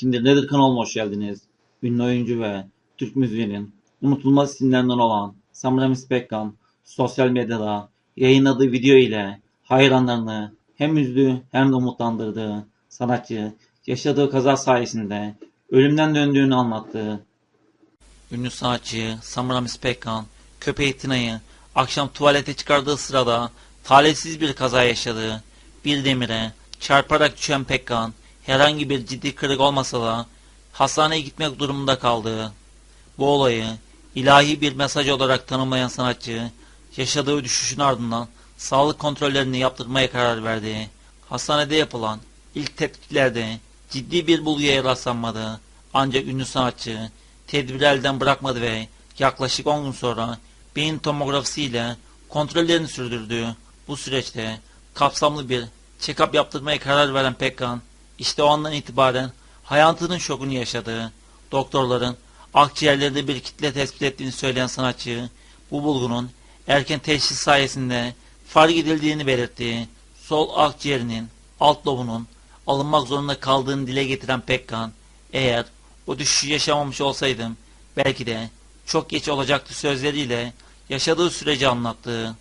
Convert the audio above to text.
Şimdi Nedir kanalıma hoş geldiniz. Ünlü oyuncu ve Türk müziğinin unutulmaz isimlerinden olan Semiramis Pekkan sosyal medyada yayınladığı video ile hayranlarını hem üzdü hem de umutlandırdı. Sanatçı yaşadığı kaza sayesinde ölümden döndüğünü anlattı. Ünlü sanatçı Semiramis Pekkan köpeği Tina'yı akşam tuvalete çıkardığı sırada talihsiz bir kaza yaşadı. Bir demire çarparak düşen Pekkan herhangi bir ciddi kırık olmasa da hastaneye gitmek durumunda kaldı. Bu olayı ilahi bir mesaj olarak tanımlayan sanatçı yaşadığı düşüşün ardından sağlık kontrollerini yaptırmaya karar verdi. Hastanede yapılan ilk tetkiklerde ciddi bir bulguya rastlanmadı. Ancak ünlü sanatçı tedbiri elden bırakmadı ve yaklaşık 10 gün sonra beyin tomografisiyle kontrollerini sürdürdü. Bu süreçte kapsamlı bir check-up yaptırmaya karar veren Pekkan işte o andan itibaren hayatının şokunu yaşadı. Doktorların akciğerlerinde bir kitle tespit ettiğini söyleyen sanatçı bu bulgunun erken teşhis sayesinde fark edildiğini belirtti. Sol akciğerinin alt lobunun alınmak zorunda kaldığını dile getiren Pekkan eğer o düşüşü yaşamamış olsaydım belki de çok geç olacaktı sözleriyle yaşadığı süreci anlattı.